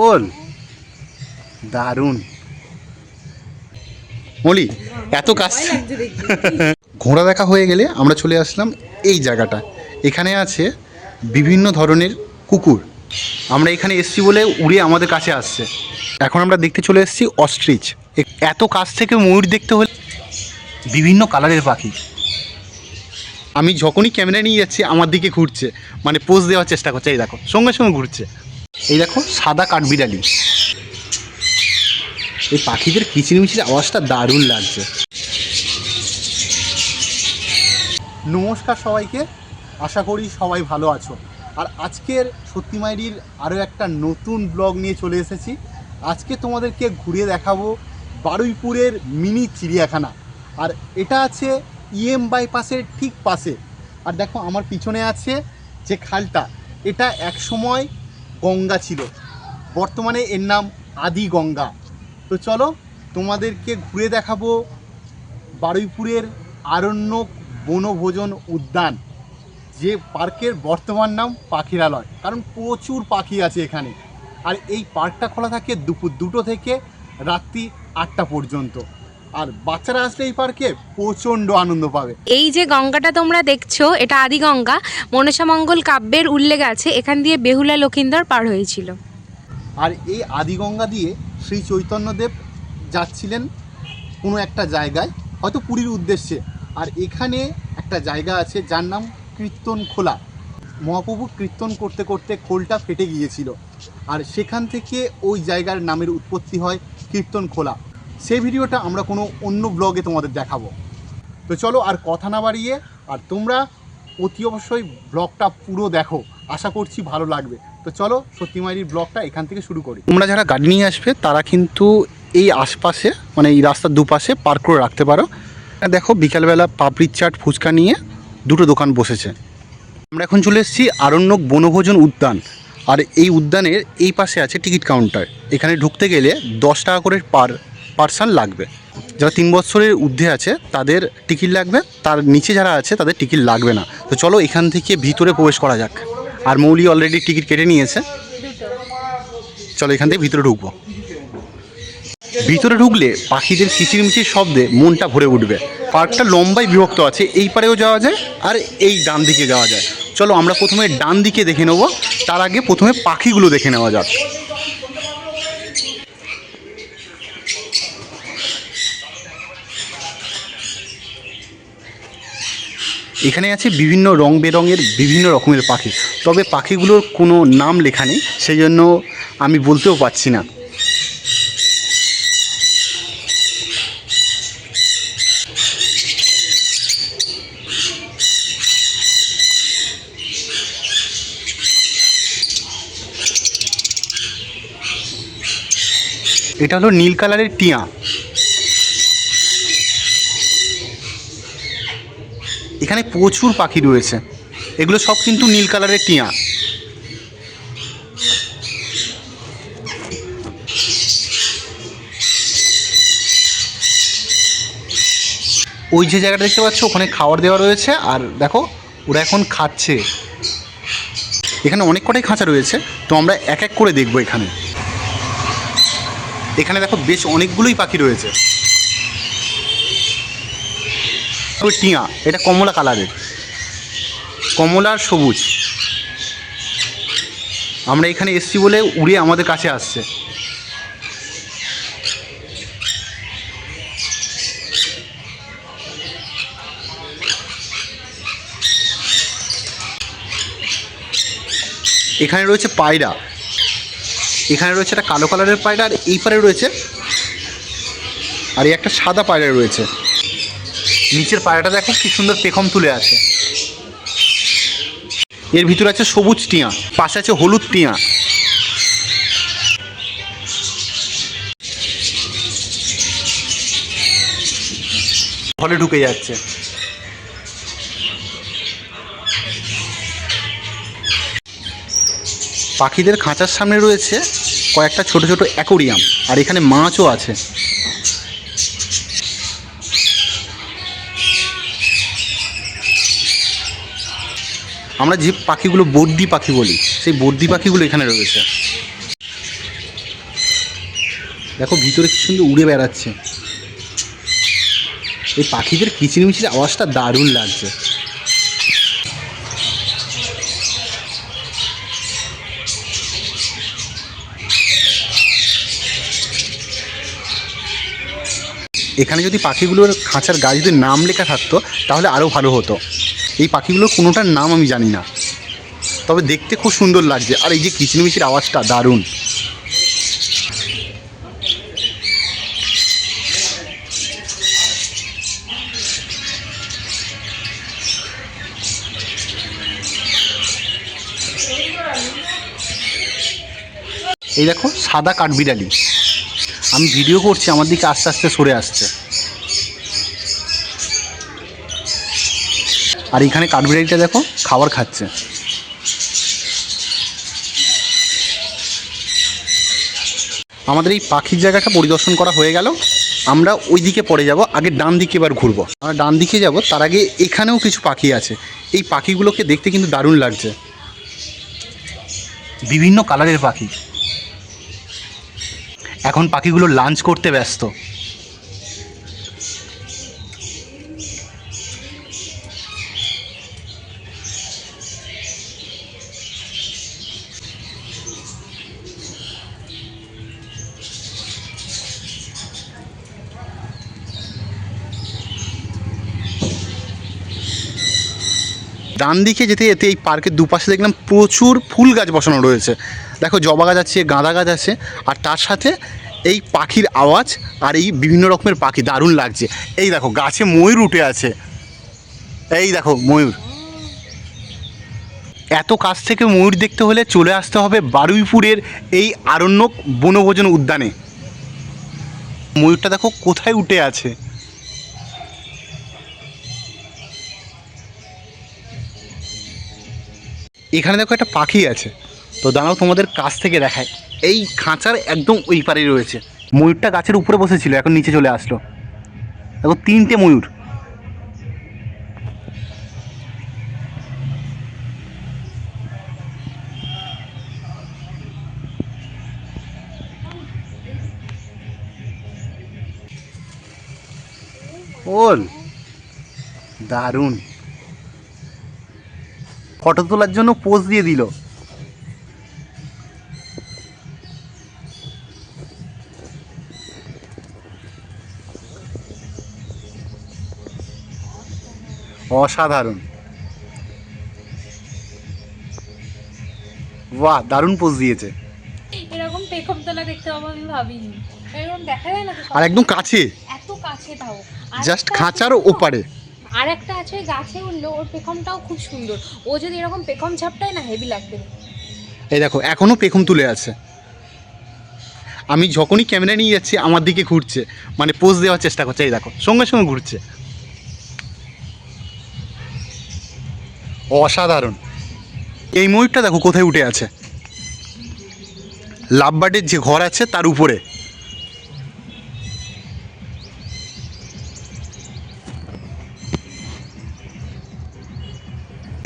ওল দারুণ। মলি এত কাজ। ঘোড়া দেখা হয়ে গেলে আমরা চলে আসলাম এই জায়গাটা। এখানে আছে বিভিন্ন ধরনের কুকুর। আমরা এখানে এসছি বলে উড়ে আমাদের কাছে আসছে। এখন আমরা দেখতে চলে এসেছি অস্ট্রিচ। এত কাছ থেকে ময়ূর দেখতে হলে বিভিন্ন কালারের পাখি। আমি যখনই ক্যামেরা নিয়ে যাচ্ছি আমার দিকে ঘুরছে। মানে পোজ দেওয়ার চেষ্টা করছে। এই দেখো সঙ্গে সঙ্গে ঘুরছে। এই দেখো, সাদা কাঠবিড়ালি এই পাখিদের কিচিরমিচির আওয়াজটা দারুণ লাগছে। নমস্কার সবাইকে, আশা করি সবাই ভালো আছো। আর আজকের সত্যি মাইরির আরও একটা নতুন ব্লগ নিয়ে চলে এসেছি। আজকে তোমাদেরকে ঘুরিয়ে দেখাবো বারুইপুরের মিনি চিড়িয়াখানা। আর এটা আছে ইএম বাইপাসের ঠিক পাশে। আর দেখো, আমার পিছনে আছে যে খালটা। এটা এক সময় গঙ্গা ছিল। বর্তমানে এর নাম আদি গঙ্গা। তো চলো তোমাদেরকে ঘুরে দেখাবো বারুইপুরের আরণ্যক বনভোজন উদ্যান, যে পার্কের বর্তমান নাম পাখিরালয়। কারণ প্রচুর পাখি আছে এখানে। আর এই পার্কটা খোলা থাকে দুপুর দুটো থেকে রাত্রি আটটা পর্যন্ত। আর বাচ্চারা আসলে এই পার্কে প্রচণ্ড আনন্দ পাবে। এই যে গঙ্গাটা তোমরা দেখছ এটা আদি গঙ্গা মনসামঙ্গল কাব্যের উল্লেখ আছে এখান দিয়ে বেহুলা লক্ষিন্দর পার হয়েছিল। আর এই আদিগঙ্গা দিয়ে শ্রী চৈতন্যদেব যাচ্ছিলেন কোনো একটা জায়গায় হয়তো পুরীর উদ্দেশ্যে। আর এখানে একটা জায়গা আছে যার নাম কীর্তন খোলা মহাপ্রভু কীর্তন করতে করতে খোলটা ফেটে গিয়েছিল। আর সেখান থেকে ওই জায়গার নামের উৎপত্তি হয় কীর্তন খোলা সেই ভিডিওটা আমরা কোনো অন্য ব্লগে তোমাদের দেখাবো। তো চলো আর কথা না বাড়িয়ে, আর তোমরা অতি অবশ্যই ব্লগটা পুরো দেখো। আশা করছি ভালো লাগবে। তো চলো সত্যিমারির ব্লগটা এখান থেকে শুরু করি। তোমরা যারা গাড়ি নিয়ে আসবে, তারা কিন্তু এই আশপাশে মানে এই রাস্তার দুপাশে পার্ক করে রাখতে পারো। দেখো, বিকালবেলা পাপড়ির চাট, ফুচকা নিয়ে দুটো দোকান বসেছে। আমরা এখন চলে এসেছি আরণ্যক বনভোজন উদ্যান। আর এই উদ্যানের এই পাশে আছে টিকিট কাউন্টার এখানে ঢুকতে গেলে দশ টাকা করে পার পার্সন লাগবে। যারা তিন বছরের ঊর্ধ্বে আছে, তাদের টিকিট লাগবে। তার নিচে যারা আছে, তাদের টিকিট লাগবে না। তো চলো এখান থেকে ভিতরে প্রবেশ করা যাক। আর মৌলি অলরেডি টিকিট কেটে নিয়েছে। চলো এখান থেকে ভিতরে ঢুকবো। ভিতরে ঢুকলে পাখিদের কিচিরমিচির শব্দে মনটা ভরে উঠবে। পার্কটা লম্বাই বিভক্ত আছে, এই পারেও যাওয়া যায় আর এই ডান দিকে যাওয়া যায়। চলো আমরা প্রথমে ডান দিকে দেখে নেব। তার আগে প্রথমে পাখিগুলো দেখে নেওয়া যাক। এখানে আছে বিভিন্ন রং বেরঙের বিভিন্ন রকমের পাখি। তবে পাখিগুলোর কোনো নাম লেখা নেই সেই জন্য আমি বলতেও পারছি না। এটা হলো নীল কালারের টিয়া। এখানে প্রচুর পাখি রয়েছে। এগুলো সব কিন্তু নীল কালারের টিয়া। ওই যে জায়গাটা দেখতে পাচ্ছ, ওখানে খাবার দেওয়া রয়েছে, আর দেখো, ওরা এখন খাচ্ছে। এখানে অনেক কটাই খাঁচা রয়েছে, তো আমরা এক এক করে দেখব এখানে। এখানে দেখো, বেশ অনেকগুলোই পাখি রয়েছে। ওই টিয়া, এটা কমলা কালারের। কমলা আর সবুজ। আমরা এখানে এসছি বলে উড়ে আমাদের কাছে আসছে। এখানে রয়েছে পায়রা। এখানে রয়েছে একটা কালো কালারের পায়রা আর এই পারে রয়েছে, আর এই একটা সাদা পায়রা রয়েছে। নিচের পায়রাটা দেখো কি সুন্দর পেখম তুলে আছে। এর ভিতরে আছে সবুজ টিয়া, পাশে আছে হলুদ টিয়া। ফলে ঢুকে যাচ্ছে। পাখিদের খাঁচার সামনে রয়েছে কয়েকটা ছোট ছোট অ্যাকোরিয়াম, আর এখানে মাছও আছে। আমরা যে পাখিগুলো বর্দি পাখি বলি, সেই বর্দি পাখিগুলো এখানে রয়েছে। দেখো ভিতরে কি সুন্দর উড়ে বেড়াচ্ছে। এই পাখিদের কিচিরমিচির আওয়াজটা দারুণ লাগছে। এখানে যদি পাখিগুলোর খাঁচার গায়ে যদি নাম লেখা থাকতো, তাহলে আরও ভালো হতো। এই পাখিগুলোর কোনোটার নাম আমি জানি না। তবে দেখতে খুব সুন্দর লাগছে। আর এই যে কিচিরমিচির আওয়াজটা, দারুণ। এই দেখো, সাদা কাঠবিড়ালি। আমি ভিডিও করছি, আমার দিকে আস্তে আস্তে সরে আসছে। আর এখানে কাঠবিড়ালিটা দেখো, খাবার খাচ্ছে। আমাদের এই পাখির জায়গাটা পরিদর্শন করা হয়ে গেল। আমরা ওই দিকে পরে যাব, আগে ডান দিকে এবার ঘুরবো। আমরা ডান দিকে যাব, তার আগে এখানেও কিছু পাখি আছে। এই পাখিগুলোকে দেখতে কিন্তু দারুণ লাগছে। বিভিন্ন কালারের পাখি। এখন পাখিগুলো লাঞ্চ করতে ব্যস্ত। ডান দিকে যেতে যেতে এই পার্কের দুপাশে দেখলাম প্রচুর ফুল গাছ বসানো রয়েছে। দেখো জবা গাছ আছে, গাঁদা গাছ আছে, আর তার সাথে এই পাখির আওয়াজ আর এই বিভিন্ন রকমের পাখি দারুণ লাগছে। এই দেখো, গাছে ময়ূর উঠে আছে। এই দেখো, ময়ূর। এত কাছ থেকে ময়ূর দেখতে হলে চলে আসতে হবে বারুইপুরের এই আরণ্যক বনভোজন উদ্যানে। ময়ূরটা দেখো কোথায় উঠে আছে। এখানে দেখো একটা পাখি আছে। তো দাঁড়াও তোমাদের কাছ থেকে দেখায়। এই খাঁচার একদম ওই পারে রয়েছে। ময়ূরটা গাছের উপরে বসেছিল, এখন নিচে চলে আসলো। দেখো, তিনটে ময়ূর। ওল, দারুণ। ফটো তোলার জন্য পোজ দিয়ে দিল। অসাধারণ। বাহ দারুণ পোজ দিয়েছে। এরকম পেখম তোলা দেখতে পাবো আমি ভাবিনি। এরকম দেখা যায় না আর একদম কাছে। এত কাছে তাও। জাস্ট খাঁচার ওপারে। আর একটা আছে, গাছে উঠল ওর পেখমটাও খুব সুন্দর। ও যদি এরকম পেখম ঝাপটায়, না, হেভি লাগবে। এই দেখো এখনও পেখম তুলে আছে। আমি যখনই ক্যামেরা নিয়ে যাচ্ছি, আমার দিকে ঘুরছে। মানে পোজ দেওয়ার চেষ্টা করছে, এই দেখো, সঙ্গে সঙ্গে ঘুরছে। অসাধারণ। এই ময়ূরটা দেখো কোথায় উঠে আছে। লাভবার্ডের যে ঘর আছে, তার উপরে।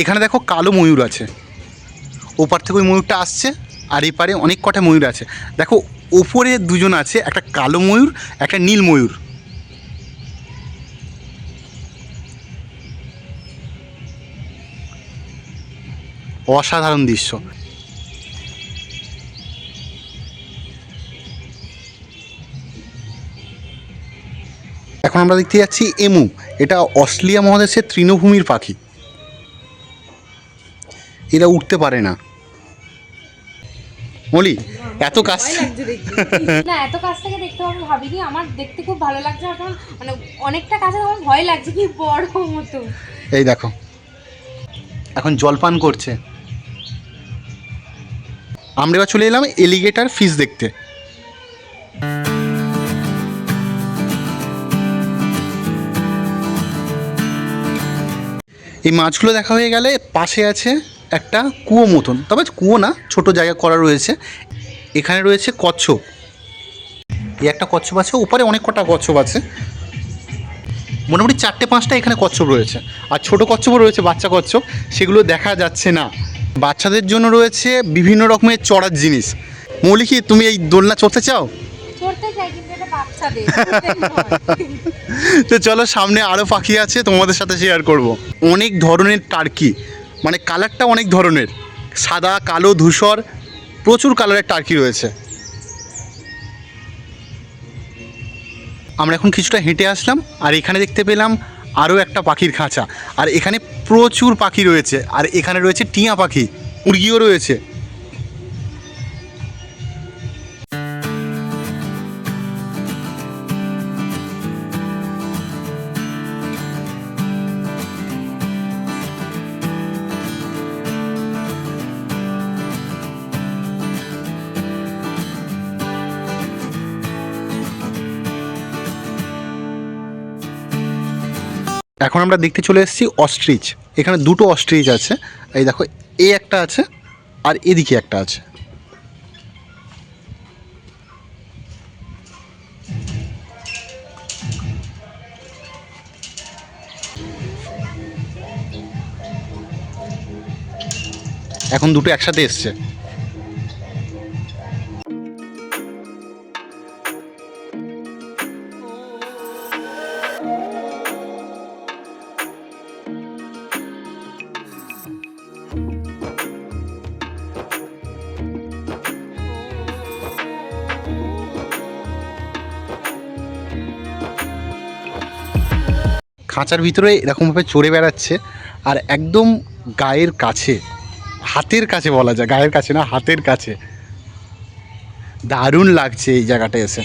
এখানে দেখো কালো ময়ূর আছে। ওপার থেকে ওই ময়ূরটা আসছে আর এপারে অনেক কটা ময়ূর আছে। দেখো, ওপরে দুজন আছে, একটা কালো ময়ূর, একটা নীল ময়ূর। অসাধারণ দৃশ্য। এখন আমরা দেখতে যাচ্ছি এমু। এটা অস্ট্রেলিয়া মহাদেশের তৃণভূমির পাখি। এরা উঠতে পারে না। মলি এত কাছ না এত কাছ থেকে দেখতে পাবো ভাবিনি। আমার দেখতে খুব ভালো লাগছে এখন মানে অনেকটা কাছে আমার ভয় লাগছে কি বড় মতো। এই দেখো এখন জলপান করছে। আমরা এবার চলে এলাম এলিগেটার ফিশ দেখতে। এই মাছগুলো দেখা হয়ে গেলে পাশে আছে একটা কুয়ো মতন তবে কুয়ো না ছোট জায়গা করা রয়েছে। এখানে রয়েছে কচ্ছপ। এই একটা কচ্ছপ আছে ওপারে অনেক কটা কচ্ছপ আছে। মোটামুটি চারটে পাঁচটা এখানে কচ্ছপ রয়েছে। আর ছোট কচ্ছপও রয়েছে বাচ্চা কচ্ছপ সেগুলো দেখা যাচ্ছে না। বাচ্চাদের জন্য রয়েছে বিভিন্ন রকমের চড়ার জিনিস। মৌলিকি তুমি এই দোলনা চড়তে চাও? তো চলো সামনে আরও পাখি আছে তোমাদের সাথে শেয়ার করব। অনেক ধরনের টার্কি মানে কালারটা অনেক ধরনের। সাদা, কালো, ধূসর, প্রচুর কালারের টার্কি রয়েছে। আমরা এখন কিছুটা হেঁটে আসলাম, আর এখানে দেখতে পেলাম আরও একটা পাখির খাঁচা। আর এখানে প্রচুর পাখি রয়েছে, আর এখানে রয়েছে টিয়া পাখি মুরগিও রয়েছে। এখন আমরা দেখতে চলে এসেছি অস্ট্রিচ। এখানে দুটো অস্ট্রিচ আছে। এই দেখো এই একটা আছে আর এদিকে একটা আছে। এখন দুটো একসাথে এসছে। খাঁচার ভিতরে এরকমভাবে চড়ে বেড়াচ্ছে আর একদম গায়ের কাছে, হাতের কাছে বলা যায়, গায়ের কাছে না, হাতের কাছে। দারুণ লাগছে এই জায়গাটা এসে।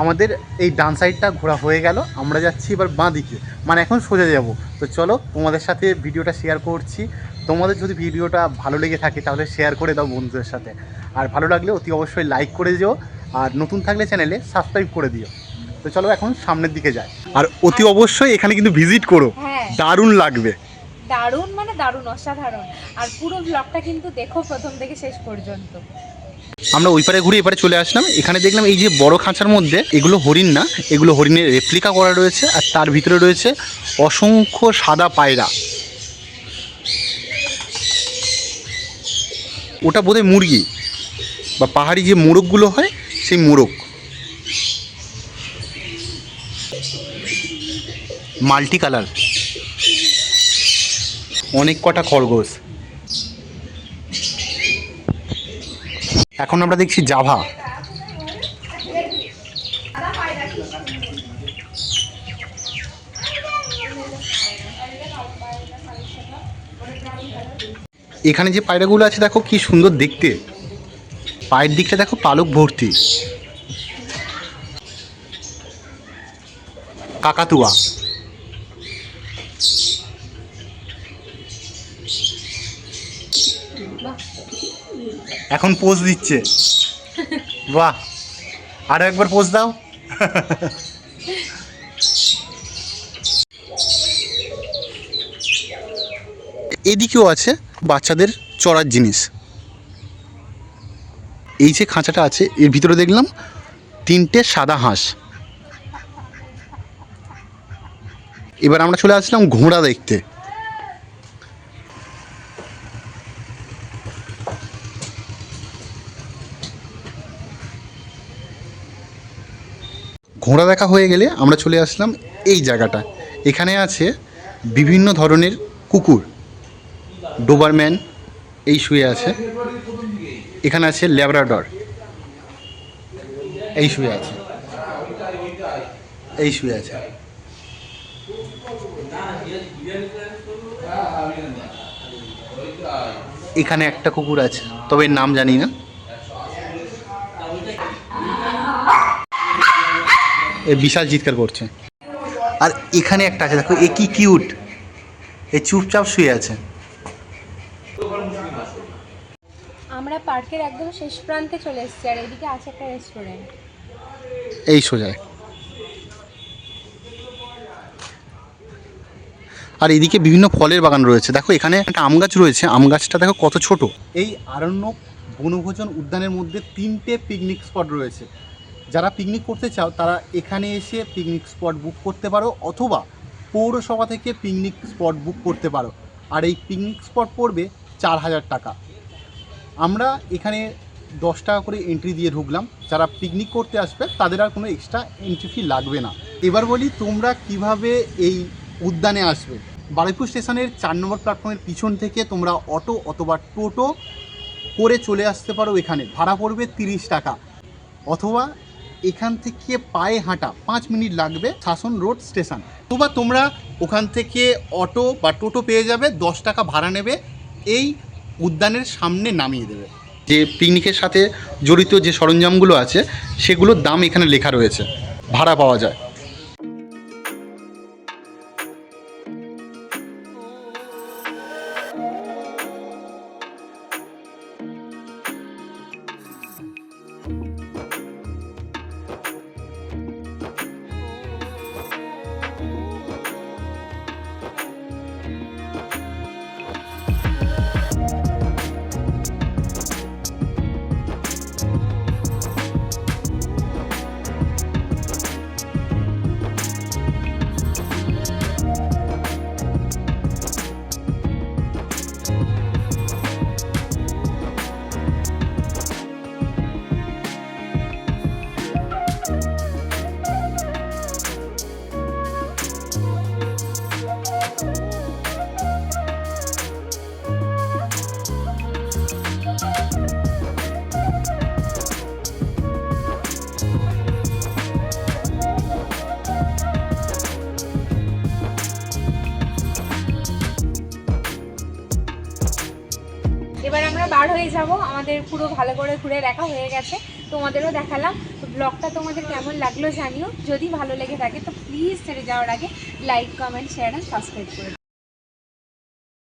আমাদের এই ডান সাইডটা ঘোরা হয়ে গেল, আমরা যাচ্ছি এবার বাঁ দিকে। মানে এখন সোজা যাব। তো চলো, তোমাদের সাথে ভিডিওটা শেয়ার করছি। তোমাদের যদি ভিডিওটা ভালো লেগে থাকে তাহলে শেয়ার করে দাও বন্ধুদের সাথে। আর ভালো লাগলে অতি অবশ্যই লাইক করে দিও। আর নতুন থাকলে চ্যানেলে সাবস্ক্রাইব করে দিও। তো চলো এখন সামনের দিকে যাই। আর অতি অবশ্যই এখানে কিন্তু ভিজিট করো। হ্যাঁ। দারুণ লাগবে। দারুণ মানে দারুণ অসাধারণ। আর পুরো ব্লগটা কিন্তু দেখো প্রথম থেকে শেষ পর্যন্ত। আমরা ওই পারে ঘুরে এপারে চলে আসলাম। এখানে দেখলাম এই যে বড় খাঁচার মধ্যে এগুলো হরিণ না এগুলো হরিণের রেপ্লিকা করা রয়েছে আর তার ভিতরে রয়েছে অসংখ্য সাদা পায়রা। ওটা বোধহয় মুরগি বা পাহাড়ি যে মোরগগুলো হয় সেই মোরগ। Multi colour. অনেক কটা খরগোশ। এখন আমরা দেখছি জাভা। এখানে যে পায়রাগুলো আছে, দেখো কি সুন্দর দেখতে। পায়ের দিকটা দেখো পালক ভর্তি। কাকাতুয়া। এখন পোজ দিচ্ছে। বাহ, আরও একবার পোজ দাও। এদিকেও আছে বাচ্চাদের চড়ার জিনিস। এই যে খাঁচাটা আছে, এর ভিতরে দেখলাম তিনটে সাদা হাঁস। এবার আমরা চলে আসলাম ঘোড়া দেখতে। ঘোড়া দেখা হয়ে গেলে আমরা চলে আসলাম এই জায়গাটা। এখানে আছে বিভিন্ন ধরনের কুকুর। ডোবারম্যান এই শুয়ে আছে। এখানে আছে ল্যাবরাডর। এই শুয়ে আছে। এই শুয়ে আছে। এখানে একটা কুকুর আছে, তবে এর নাম জানি না। বিশাল চিৎকার করছে। আর এখানে একটা আছে দেখো এ কি কিউট এ চুপচাপ শুয়ে আছে। আমরা পার্কের একদম শেষ প্রান্তে চলে এসেছি আর এদিকে আছে একটা রেস্টুরেন্ট এই সোজায় আর এদিকে বিভিন্ন ফলের বাগান রয়েছে। দেখো এখানে একটা আম গাছ রয়েছে। আম গাছটা দেখো কত ছোট। এই আরণ্য বনভোজন উদ্যানের মধ্যে তিনটে পিকনিক স্পট রয়েছে। যারা পিকনিক করতে চাও, তারা এখানে এসে পিকনিক স্পট বুক করতে পারো অথবা পৌরসভা থেকে পিকনিক স্পট বুক করতে পারো। আর এই পিকনিক স্পট পড়বে চার হাজার টাকা। আমরা এখানে দশ টাকা করে এন্ট্রি দিয়ে ঢুকলাম। যারা পিকনিক করতে আসবে, তাদের আর কোনো এক্সট্রা এন্ট্রি ফি লাগবে না। এবার বলি, তোমরা কীভাবে এই উদ্যানে আসবে? বারুইপুর স্টেশনের চার নম্বর প্ল্যাটফর্মের পিছন থেকে তোমরা অটো অথবা টোটো করে চলে আসতে পারো এখানে। ভাড়া পড়বে তিরিশ টাকা। অথবা এখান থেকে পায়ে হাঁটা পাঁচ মিনিট লাগবে শাসন রোড স্টেশন। অথবা তোমরা ওখান থেকে অটো বা টোটো পেয়ে যাবে, দশ টাকা ভাড়া নেবে, এই উদ্যানের সামনে নামিয়ে দেবে। যে পিকনিকের সাথে জড়িত যে সরঞ্জামগুলো আছে, সেগুলোর দাম এখানে লেখা রয়েছে। ভাড়া পাওয়া যায়। আমাদের পুরো ভালো করে ঘুরে দেখা হয়ে গেছে, তোমাদেরও দেখালাম তো ব্লগটা তোমাদের কেমন লাগল জানিও যদি ভালো লেগে থাকে, তো প্লিজ ছেড়ে যাওয়ার আগে like comment share and subscribe করে।